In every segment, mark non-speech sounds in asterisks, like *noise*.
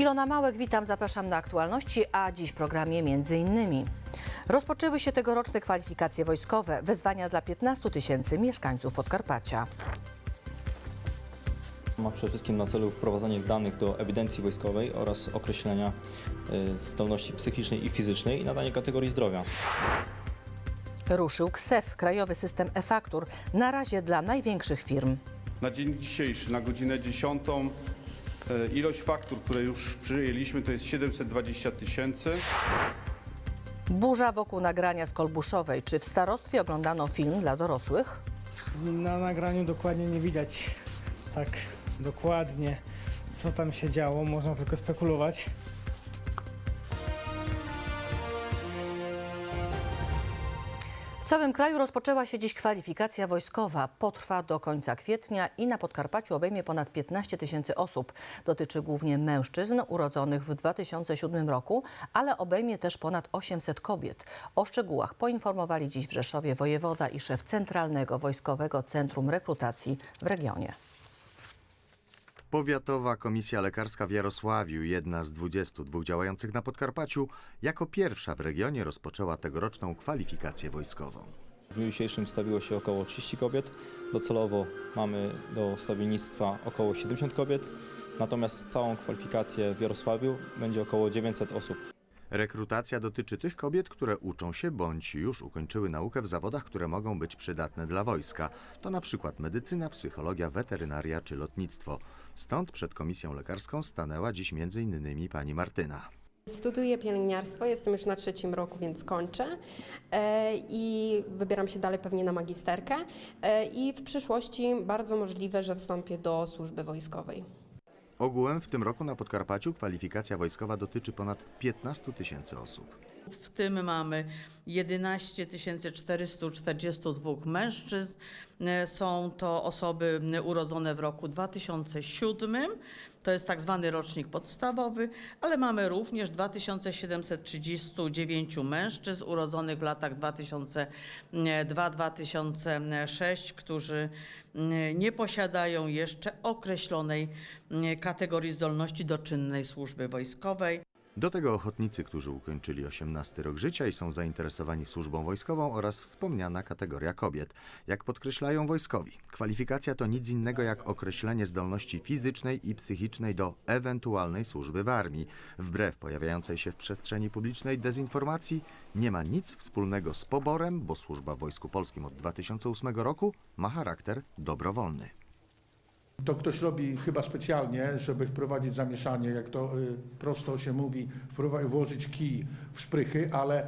Ilona Małek, witam, zapraszam na aktualności, a dziś w programie między innymi. Rozpoczęły się tegoroczne kwalifikacje wojskowe, wezwania dla 15 tysięcy mieszkańców Podkarpacia. Ma przede wszystkim na celu wprowadzanie danych do ewidencji wojskowej oraz określenia y, zdolności psychicznej i fizycznej i nadanie kategorii zdrowia. Ruszył KSEF, Krajowy System e-Faktur, na razie dla największych firm. Na dzień dzisiejszy, na godzinę 10, e, ilość faktur, które już przyjęliśmy, to jest 720 tysięcy. Burza wokół nagrania z Kolbuszowej. Czy w starostwie oglądano film dla dorosłych? Na nagraniu dokładnie nie widać tak dokładnie, co tam się działo. Można tylko spekulować. Całym kraju rozpoczęła się dziś kwalifikacja wojskowa. Potrwa do końca kwietnia i na Podkarpaciu obejmie ponad 15 tysięcy osób. Dotyczy głównie mężczyzn urodzonych w 2007 roku, ale obejmie też ponad 800 kobiet. O szczegółach poinformowali dziś w Rzeszowie wojewoda i szef Centralnego Wojskowego Centrum Rekrutacji w regionie. Powiatowa Komisja Lekarska w Jarosławiu, jedna z 22 działających na Podkarpaciu, jako pierwsza w regionie rozpoczęła tegoroczną kwalifikację wojskową. W dniu dzisiejszym stawiło się około 30 kobiet. Docelowo mamy do stawiennictwa około 70 kobiet, natomiast całą kwalifikację w Jarosławiu będzie około 900 osób. Rekrutacja dotyczy tych kobiet, które uczą się bądź już ukończyły naukę w zawodach, które mogą być przydatne dla wojska. To na przykład medycyna, psychologia, weterynaria czy lotnictwo. Stąd przed komisją lekarską stanęła dziś m.in. pani Martyna. Studiuję pielęgniarstwo, jestem już na trzecim roku, więc kończę e, i wybieram się dalej pewnie na magisterkę e, i w przyszłości bardzo możliwe, że wstąpię do służby wojskowej. Ogółem w tym roku na Podkarpaciu kwalifikacja wojskowa dotyczy ponad 15 tysięcy osób. W tym mamy 11 442 mężczyzn. E, Są to osoby urodzone w roku 2007. To jest tak zwany rocznik podstawowy, ale mamy również 2739 mężczyzn urodzonych w latach 2002-2006, którzy nie posiadają jeszcze określonej kategorii zdolności do czynnej służby wojskowej. Do tego ochotnicy, którzy ukończyli 18 rok życia i są zainteresowani służbą wojskową oraz wspomniana kategoria kobiet. Jak podkreślają wojskowi, kwalifikacja to nic innego jak określenie zdolności fizycznej i psychicznej do ewentualnej służby w armii. Wbrew pojawiającej się w przestrzeni publicznej dezinformacji, nie ma nic wspólnego z poborem, bo służba w Wojsku Polskim od 2008 roku ma charakter dobrowolny. To ktoś robi chyba specjalnie, żeby wprowadzić zamieszanie, jak to y, prosto się mówi, włożyć kij w szprychy, ale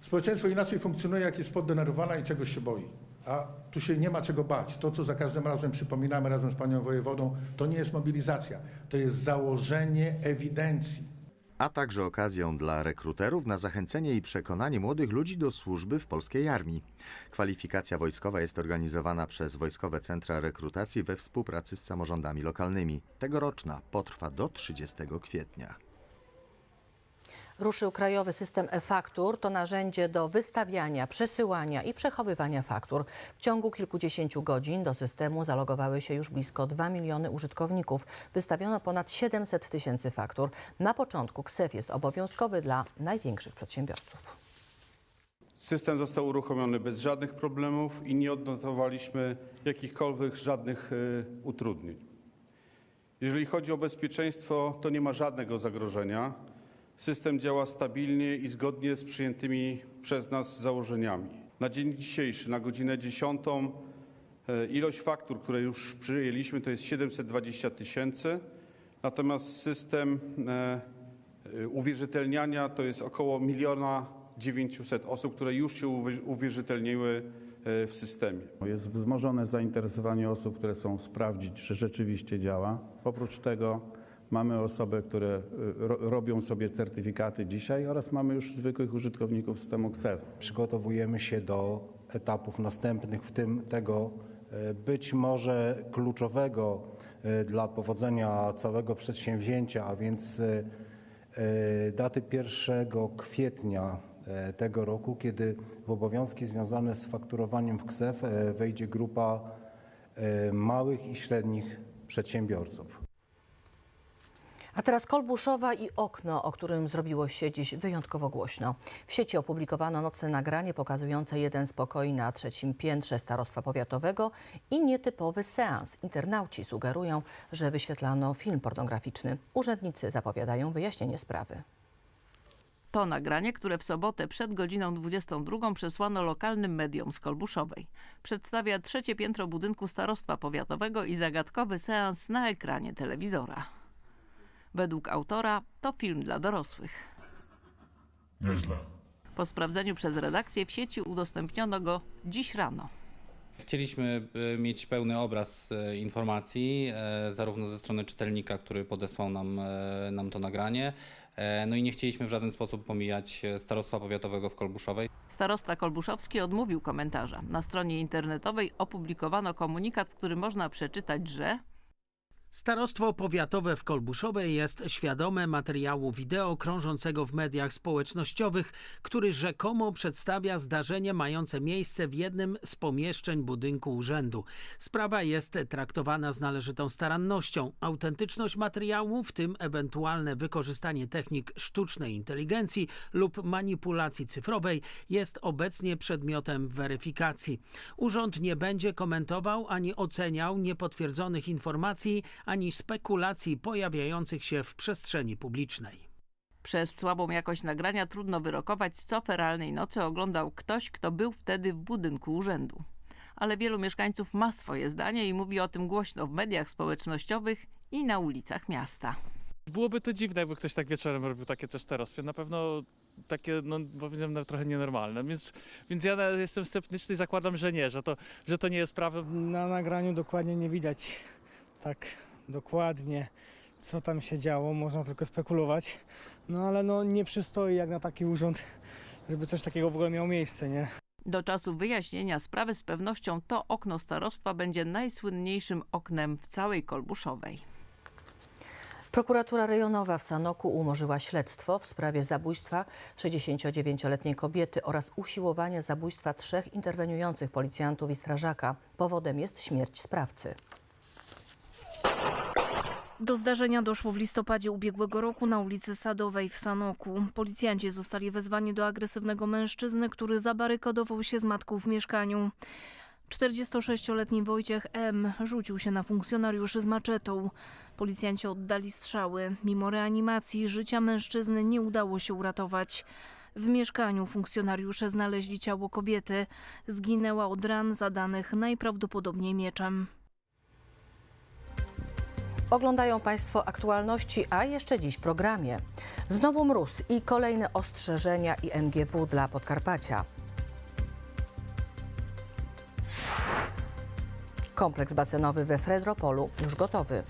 społeczeństwo inaczej funkcjonuje, jak jest poddenerwowane i czegoś się boi. A tu się nie ma czego bać. To, co za każdym razem przypominamy razem z panią wojewodą, to nie jest mobilizacja, to jest założenie ewidencji. A także okazją dla rekruterów na zachęcenie i przekonanie młodych ludzi do służby w polskiej armii. Kwalifikacja wojskowa jest organizowana przez Wojskowe Centra Rekrutacji we współpracy z samorządami lokalnymi. Tegoroczna potrwa do 30 kwietnia. Ruszył Krajowy System e-Faktur. To narzędzie do wystawiania, przesyłania i przechowywania faktur. W ciągu kilkudziesięciu godzin do systemu zalogowały się już blisko 2 miliony użytkowników. Wystawiono ponad 700 tysięcy faktur. Na początku KSEF jest obowiązkowy dla największych przedsiębiorców. System został uruchomiony bez żadnych problemów i nie odnotowaliśmy jakichkolwiek żadnych e, utrudnień. Jeżeli chodzi o bezpieczeństwo, to nie ma żadnego zagrożenia. System działa stabilnie i zgodnie z przyjętymi przez nas założeniami. Na dzień dzisiejszy, na godzinę 10, e, ilość faktur, które już przyjęliśmy, to jest 720 tysięcy, natomiast system e, e, uwierzytelniania to jest około miliona 900 osób, które już się uwie- uwierzytelniły w systemie. Jest wzmożone zainteresowanie osób, które chcą sprawdzić, że rzeczywiście działa. Oprócz tego mamy osoby, które y, ro, robią sobie certyfikaty dzisiaj oraz mamy już zwykłych użytkowników systemu KSEF. przygotowujemy się do etapów następnych, w tym tego e, być może kluczowego e, dla powodzenia całego przedsięwzięcia, a więc daty 1 kwietnia tego roku, kiedy w obowiązki związane z fakturowaniem w KSEF wejdzie grupa małych i średnich przedsiębiorców. A teraz Kolbuszowa i okno, o którym zrobiło się dziś wyjątkowo głośno. W sieci opublikowano nocne nagranie pokazujące jeden z pokoi na trzecim piętrze Starostwa Powiatowego i nietypowy seans. Internauci sugerują, że wyświetlano film pornograficzny. Urzędnicy zapowiadają wyjaśnienie sprawy. To nagranie, które w sobotę przed godziną 22 przesłano lokalnym mediom z Kolbuszowej. Przedstawia trzecie piętro budynku Starostwa Powiatowego i zagadkowy seans na ekranie telewizora. Według autora to film dla dorosłych. Nieźle. Po sprawdzeniu przez redakcję w sieci udostępniono go dziś rano. Chcieliśmy e, mieć pełny obraz e, informacji, e, zarówno ze strony czytelnika, który podesłał nam, nam to nagranie, no i nie chcieliśmy w żaden sposób pomijać Starostwa Powiatowego w Kolbuszowej. Starosta Kolbuszowski odmówił komentarza. Na stronie internetowej opublikowano komunikat, w którym można przeczytać, że Starostwo Powiatowe w Kolbuszowej jest świadome materiału wideo krążącego w mediach społecznościowych, który rzekomo przedstawia zdarzenie mające miejsce w jednym z pomieszczeń budynku urzędu. Sprawa jest traktowana z należytą starannością. Autentyczność materiału, w tym ewentualne wykorzystanie technik sztucznej inteligencji lub manipulacji cyfrowej, jest obecnie przedmiotem weryfikacji. Urząd nie będzie komentował ani oceniał niepotwierdzonych informacji, ani spekulacji pojawiających się w przestrzeni publicznej. Przez słabą jakość nagrania trudno wyrokować, co feralnej nocy oglądał ktoś, kto był wtedy w budynku urzędu. Ale wielu mieszkańców ma swoje zdanie i mówi o tym głośno w mediach społecznościowych i na ulicach miasta. Byłoby to dziwne, jakby ktoś tak wieczorem robił takie coś starostwie. Na pewno takie, no powiedziałem, trochę nienormalne. Więc, więc ja jestem sceptyczny i zakładam, że nie, że to, że to nie jest prawem. Na nagraniu dokładnie nie widać tak dokładnie, co tam się działo. Można tylko spekulować. No ale no nie przystoi jak na taki urząd, żeby coś takiego w ogóle miało miejsce, nie? Do czasu wyjaśnienia sprawy z pewnością to okno starostwa będzie najsłynniejszym oknem w całej Kolbuszowej. Prokuratura rejonowa w Sanoku umorzyła śledztwo w sprawie zabójstwa 69-letniej kobiety oraz usiłowania zabójstwa trzech interweniujących policjantów i strażaka. Powodem jest śmierć sprawcy. Do zdarzenia doszło w listopadzie ubiegłego roku na ulicy Sadowej w Sanoku. Policjanci zostali wezwani do agresywnego mężczyzny, który zabarykadował się z matką w mieszkaniu. 46-letni Wojciech M. rzucił się na funkcjonariuszy z maczetą. Policjanci oddali strzały. Mimo reanimacji życia mężczyzny nie udało się uratować. W mieszkaniu funkcjonariusze znaleźli ciało kobiety. Zginęła od ran zadanych najprawdopodobniej mieczem. Oglądają Państwo aktualności, a jeszcze dziś programie. Znowu mróz i kolejne ostrzeżenia i MGW dla Podkarpacia. Kompleks basenowy we Fredropolu już gotowy.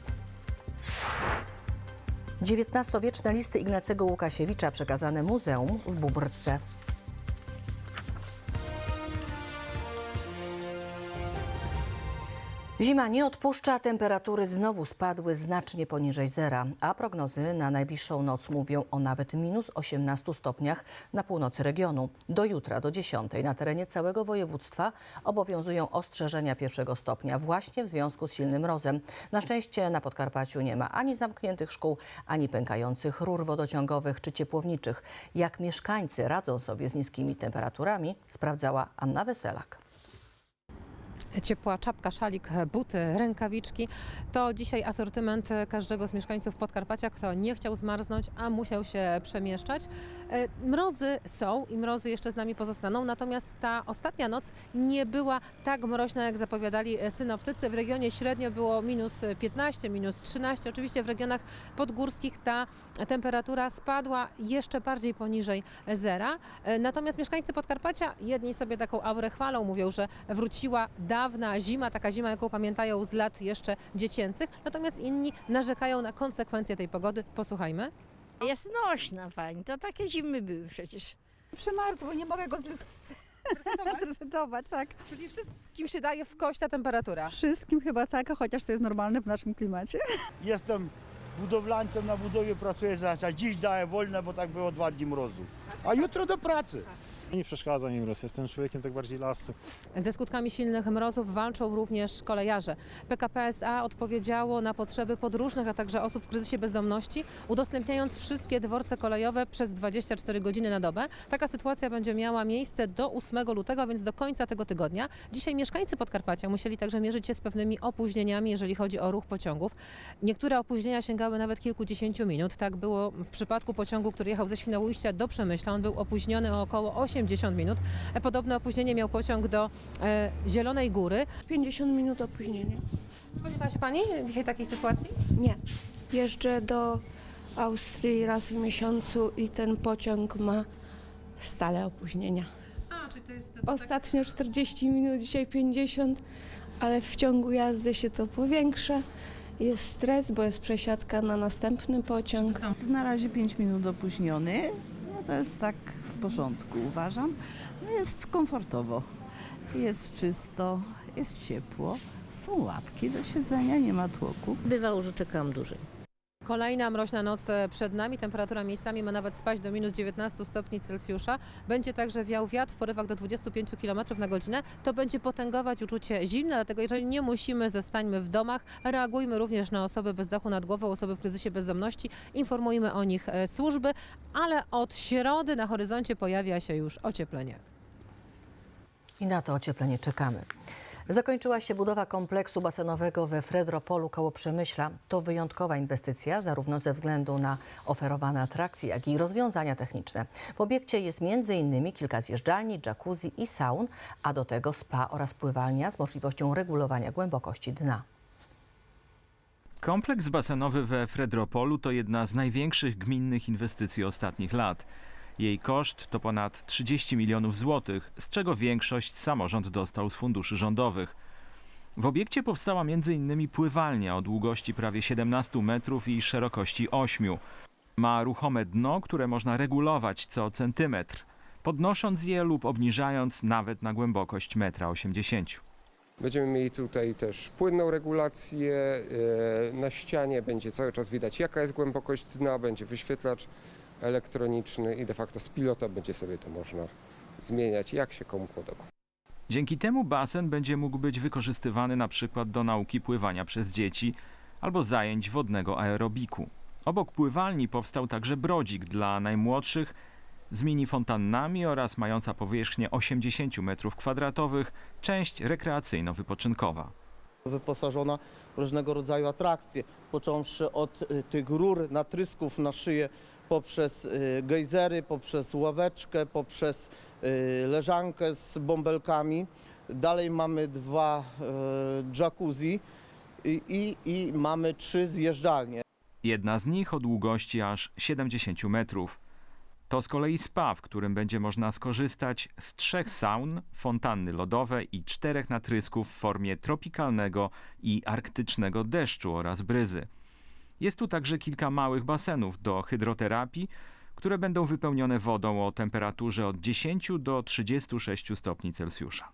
XIX-wieczne listy Ignacego Łukasiewicza przekazane muzeum w Bóbrce. Zima nie odpuszcza, temperatury znowu spadły znacznie poniżej zera, a prognozy na najbliższą noc mówią o nawet minus 18 stopniach na północy regionu. Do jutra, do 10 na terenie całego województwa obowiązują ostrzeżenia pierwszego stopnia właśnie w związku z silnym mrozem. Na szczęście na Podkarpaciu nie ma ani zamkniętych szkół, ani pękających rur wodociągowych czy ciepłowniczych. Jak mieszkańcy radzą sobie z niskimi temperaturami, sprawdzała Anna Weselak. Ciepła czapka, szalik, buty, rękawiczki. To dzisiaj asortyment każdego z mieszkańców Podkarpacia, kto nie chciał zmarznąć, a musiał się przemieszczać. E, Mrozy są i mrozy jeszcze z nami pozostaną, natomiast ta ostatnia noc nie była tak mroźna, jak zapowiadali synoptycy. W regionie średnio było minus 15, minus 13. Oczywiście w regionach podgórskich ta temperatura spadła jeszcze bardziej poniżej zera. E, Natomiast mieszkańcy Podkarpacia, jedni sobie taką aurę chwalą, mówią, że wróciła dawna zima, taka zima, jaką pamiętają z lat jeszcze dziecięcych. Natomiast inni narzekają na konsekwencje tej pogody. Posłuchajmy. Jest nośna pani, to takie zimy były przecież. Przymarzło, nie mogę go *laughs* zresetować. tak. Czyli wszystkim się daje w kość ta temperatura. Wszystkim chyba tak, chociaż to jest normalne w naszym klimacie. *laughs* Jestem budowlańcem na budowie, pracuję za a dziś daję wolne, bo tak było dwa dni mrozu. A jutro do pracy. Nie przeszkadza mi mróz, jestem człowiekiem tak bardziej lascy. Ze skutkami silnych mrozów walczą również kolejarze. PKP SA odpowiedziało na potrzeby podróżnych, a także osób w kryzysie bezdomności, udostępniając wszystkie dworce kolejowe przez 24 godziny na dobę. Taka sytuacja będzie miała miejsce do 8 lutego, więc do końca tego tygodnia. Dzisiaj mieszkańcy Podkarpacia musieli także mierzyć się z pewnymi opóźnieniami, jeżeli chodzi o ruch pociągów. Niektóre opóźnienia sięgały nawet kilkudziesięciu minut. Tak było w przypadku pociągu, który jechał ze Świnoujścia do Przemyśla. On był opóźniony o około 80 minut. Podobne opóźnienie miał pociąg do e, Zielonej Góry. 50 minut opóźnienia. Spodziewała się Pani dzisiaj takiej sytuacji? Nie. Jeżdżę do Austrii raz w miesiącu i ten pociąg ma stale opóźnienia. A, czy to jest... Ostatnio 40 minut, dzisiaj 50, ale w ciągu jazdy się to powiększa. Jest stres, bo jest przesiadka na następny pociąg. Na razie 5 minut opóźniony. No to jest tak w porządku, uważam. No Jest komfortowo, jest czysto, jest ciepło, są łapki do siedzenia, nie ma tłoku. Bywało, że czekałam dłużej. Kolejna mroźna noc e, przed nami. Temperatura miejscami ma nawet spaść do minus 19 stopni Celsjusza. Będzie także wiał wiatr w porywach do 25 km na godzinę. To będzie potęgować uczucie zimna, dlatego jeżeli nie musimy, zostańmy w domach. Reagujmy również na osoby bez dachu nad głową, osoby w kryzysie bezdomności. Informujmy o nich e, służby, ale od środy na horyzoncie pojawia się już ocieplenie. I na to ocieplenie czekamy. Zakończyła się budowa kompleksu basenowego we Fredropolu koło Przemyśla. To wyjątkowa inwestycja, zarówno ze względu na oferowane atrakcje, jak i rozwiązania techniczne. W obiekcie jest m.in. kilka zjeżdżalni, jacuzzi i saun, a do tego spa oraz pływalnia z możliwością regulowania głębokości dna. Kompleks basenowy we Fredropolu to jedna z największych gminnych inwestycji ostatnich lat. Jej koszt to ponad 30 milionów złotych, z czego większość samorząd dostał z funduszy rządowych. W obiekcie powstała m.in. pływalnia o długości prawie 17 metrów i szerokości 8. Ma ruchome dno, które można regulować co centymetr, podnosząc je lub obniżając nawet na głębokość 1,80 m. Będziemy mieli tutaj też płynną regulację. e, Na ścianie będzie cały czas widać, jaka jest głębokość dna, będzie wyświetlacz elektroniczny i de facto z pilota będzie sobie to można zmieniać, jak się komu podoba. Dzięki temu basen będzie mógł być wykorzystywany na przykład do nauki pływania przez dzieci albo zajęć wodnego aerobiku. Obok pływalni powstał także brodzik dla najmłodszych z mini fontannami oraz mająca powierzchnię 80 m2 część rekreacyjno-wypoczynkowa. wyposażona w różnego rodzaju atrakcje, począwszy od y, tych rur, natrysków na szyję, poprzez y, gejzery, poprzez ławeczkę, poprzez y, leżankę z bąbelkami. Dalej mamy dwa y, jacuzzi i, i, i mamy trzy zjeżdżalnie. Jedna z nich o długości aż 70 metrów. To z kolei spa, w którym będzie można skorzystać z trzech saun, fontanny lodowe i czterech natrysków w formie tropikalnego i arktycznego deszczu oraz bryzy. Jest tu także kilka małych basenów do hydroterapii, które będą wypełnione wodą o temperaturze od 10 do 36 stopni Celsjusza.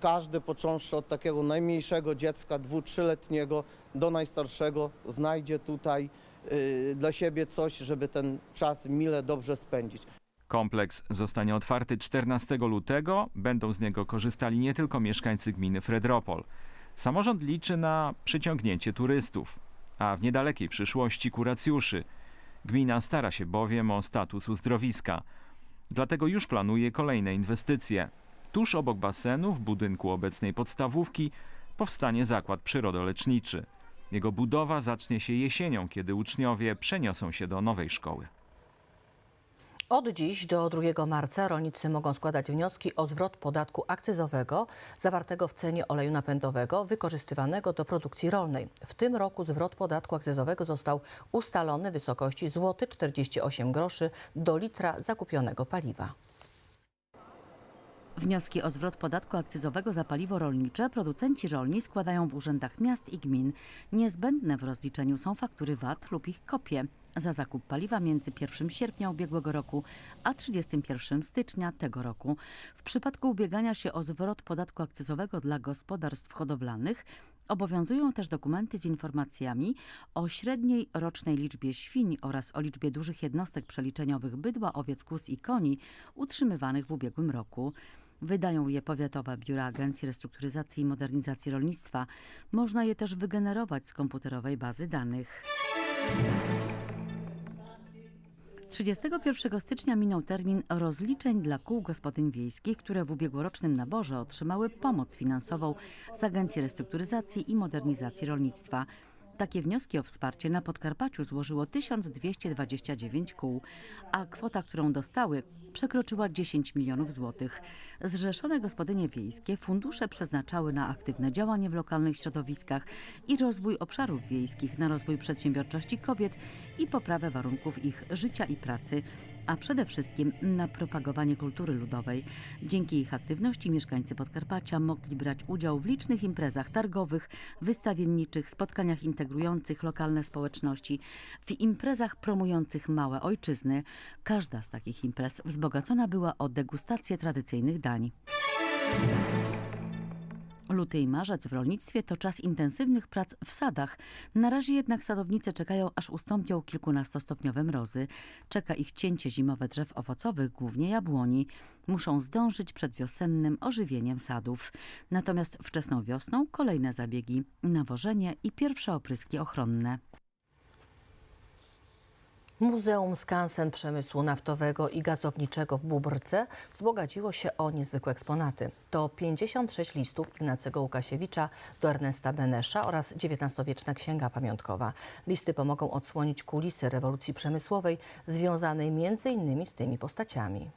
Każdy, począwszy od takiego najmniejszego dziecka, dwu, trzyletniego, do najstarszego, znajdzie tutaj y, dla siebie coś, żeby ten czas mile dobrze spędzić. Kompleks zostanie otwarty 14 lutego. Będą z niego korzystali nie tylko mieszkańcy gminy Fredropol. Samorząd liczy na przyciągnięcie turystów, a w niedalekiej przyszłości kuracjuszy. Gmina stara się bowiem o status uzdrowiska. Dlatego już planuje kolejne inwestycje. Tuż obok basenu, w budynku obecnej podstawówki, powstanie zakład przyrodoleczniczy. Jego budowa zacznie się jesienią, kiedy uczniowie przeniosą się do nowej szkoły. Od dziś do 2 marca rolnicy mogą składać wnioski o zwrot podatku akcyzowego zawartego w cenie oleju napędowego wykorzystywanego do produkcji rolnej. W tym roku zwrot podatku akcyzowego został ustalony w wysokości złoty 48 groszy do litra zakupionego paliwa. Wnioski o zwrot podatku akcyzowego za paliwo rolnicze producenci rolni składają w urzędach miast i gmin. Niezbędne w rozliczeniu są faktury VAT lub ich kopie za zakup paliwa między 1 sierpnia ubiegłego roku a 31 stycznia tego roku. W przypadku ubiegania się o zwrot podatku akcyzowego dla gospodarstw hodowlanych Obowiązują też dokumenty z informacjami o średniej rocznej liczbie świń oraz o liczbie dużych jednostek przeliczeniowych bydła, owiec, kóz i koni utrzymywanych w ubiegłym roku. Wydają je powiatowe biura Agencji Restrukturyzacji i Modernizacji Rolnictwa. Można je też wygenerować z komputerowej bazy danych. 31 stycznia minął termin rozliczeń dla kół gospodyń wiejskich, które w ubiegłorocznym naborze otrzymały pomoc finansową z Agencji Restrukturyzacji i Modernizacji Rolnictwa. Takie wnioski o wsparcie na Podkarpaciu złożyło 1229 kół, a kwota, którą dostały, przekroczyła 10 milionów złotych. Zrzeszone gospodynie wiejskie fundusze przeznaczały na aktywne działanie w lokalnych środowiskach i rozwój obszarów wiejskich, na rozwój przedsiębiorczości kobiet i poprawę warunków ich życia i pracy a przede wszystkim na propagowanie kultury ludowej. Dzięki ich aktywności mieszkańcy Podkarpacia mogli brać udział w licznych imprezach targowych, wystawienniczych, spotkaniach integrujących lokalne społeczności, w imprezach promujących małe ojczyzny. Każda z takich imprez wzbogacona była o degustację tradycyjnych dań. Luty i marzec w rolnictwie to czas intensywnych prac w sadach. Na razie jednak sadownice czekają, aż ustąpią kilkunastostopniowe mrozy. Czeka ich cięcie zimowe drzew owocowych, głównie jabłoni. Muszą zdążyć przed wiosennym ożywieniem sadów. Natomiast wczesną wiosną kolejne zabiegi, nawożenie i pierwsze opryski ochronne. Muzeum Skansen Przemysłu Naftowego i Gazowniczego w Bóbrce wzbogaciło się o niezwykłe eksponaty. To 56 listów Ignacego Łukasiewicza do Ernesta Benesza oraz XIX-wieczna księga pamiątkowa. Listy pomogą odsłonić kulisy rewolucji przemysłowej związanej m.in. z tymi postaciami.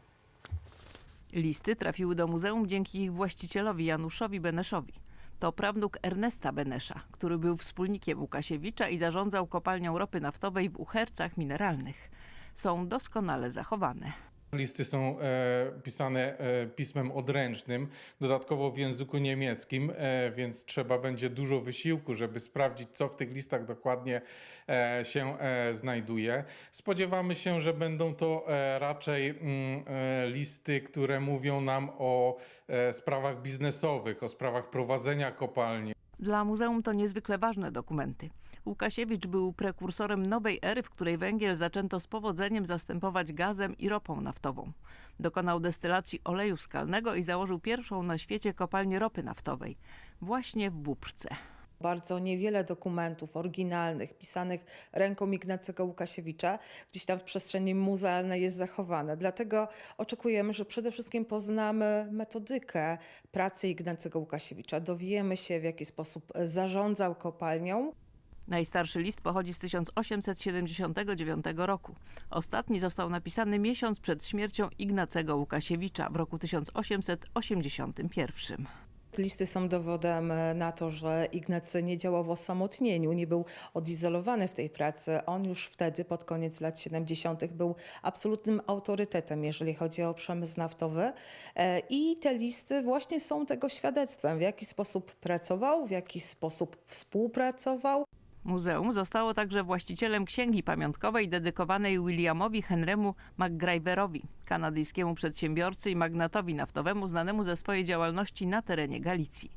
Listy trafiły do muzeum dzięki ich właścicielowi Januszowi Beneszowi. To prawnuk Ernesta Benesza, który był wspólnikiem Łukasiewicza i zarządzał kopalnią ropy naftowej w Uhercach Mineralnych. Są doskonale zachowane. Listy są e, pisane e, pismem odręcznym, dodatkowo w języku niemieckim, e, więc trzeba będzie dużo wysiłku, żeby sprawdzić, co w tych listach dokładnie e, się e, znajduje. Spodziewamy się, że będą to e, raczej mm, e, listy, które mówią nam o e, sprawach biznesowych, o sprawach prowadzenia kopalni. Dla muzeum to niezwykle ważne dokumenty. Łukasiewicz był prekursorem nowej ery, w której węgiel zaczęto z powodzeniem zastępować gazem i ropą naftową. Dokonał destylacji oleju skalnego i założył pierwszą na świecie kopalnię ropy naftowej, właśnie w Bóbrce. Bardzo niewiele dokumentów oryginalnych, pisanych ręką Ignacego Łukasiewicza, gdzieś tam w przestrzeni muzealnej jest zachowane. Dlatego oczekujemy, że przede wszystkim poznamy metodykę pracy Ignacego Łukasiewicza, dowiemy się, w jaki sposób zarządzał kopalnią. Najstarszy list pochodzi z 1879 roku. Ostatni został napisany miesiąc przed śmiercią Ignacego Łukasiewicza w roku 1881. Listy są dowodem na to, że Ignacy nie działał w osamotnieniu, nie był odizolowany w tej pracy. On już wtedy, pod koniec lat 70., był absolutnym autorytetem, jeżeli chodzi o przemysł naftowy. E, I te listy właśnie są tego świadectwem, w jaki sposób pracował, w jaki sposób współpracował. Muzeum zostało także właścicielem księgi pamiątkowej dedykowanej Williamowi Henrymu McGryverowi, kanadyjskiemu przedsiębiorcy i magnatowi naftowemu znanemu ze swojej działalności na terenie Galicji.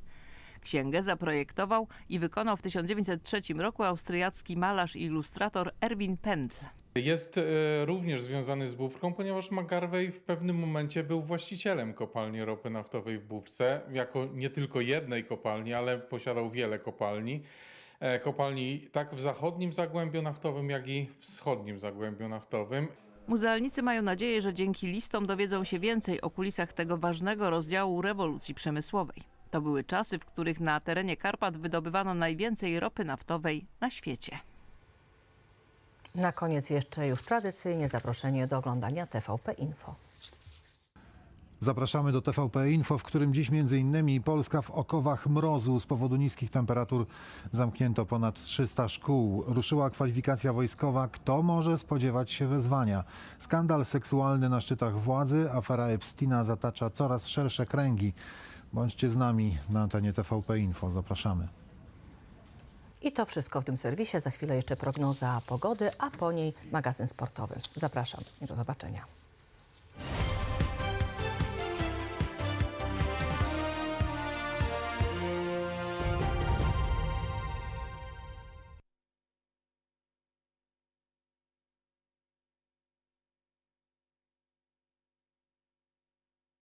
Księgę zaprojektował i wykonał w 1903 roku austriacki malarz i ilustrator Erwin Pendl. Jest e, również związany z Bóbrką, ponieważ McGarvey w pewnym momencie był właścicielem kopalni ropy naftowej w Bóbrce, jako nie tylko jednej kopalni, ale posiadał wiele kopalni. E, Kopalni tak w zachodnim zagłębiu naftowym, jak i wschodnim zagłębiu naftowym. Muzealnicy mają nadzieję, że dzięki listom dowiedzą się więcej o kulisach tego ważnego rozdziału rewolucji przemysłowej. To były czasy, w których na terenie Karpat wydobywano najwięcej ropy naftowej na świecie. Na koniec jeszcze już tradycyjnie zaproszenie do oglądania TVP Info. Zapraszamy do TVP Info, w którym dziś m.in. Polska w okowach mrozu z powodu niskich temperatur zamknięto ponad 300 szkół. Ruszyła kwalifikacja wojskowa. Kto może spodziewać się wezwania? Skandal seksualny na szczytach władzy, afera Epstina zatacza coraz szersze kręgi. Bądźcie z nami na antenie TVP Info. Zapraszamy. I to wszystko w tym serwisie. Za chwilę jeszcze prognoza pogody, a po niej magazyn sportowy. Zapraszam i do zobaczenia.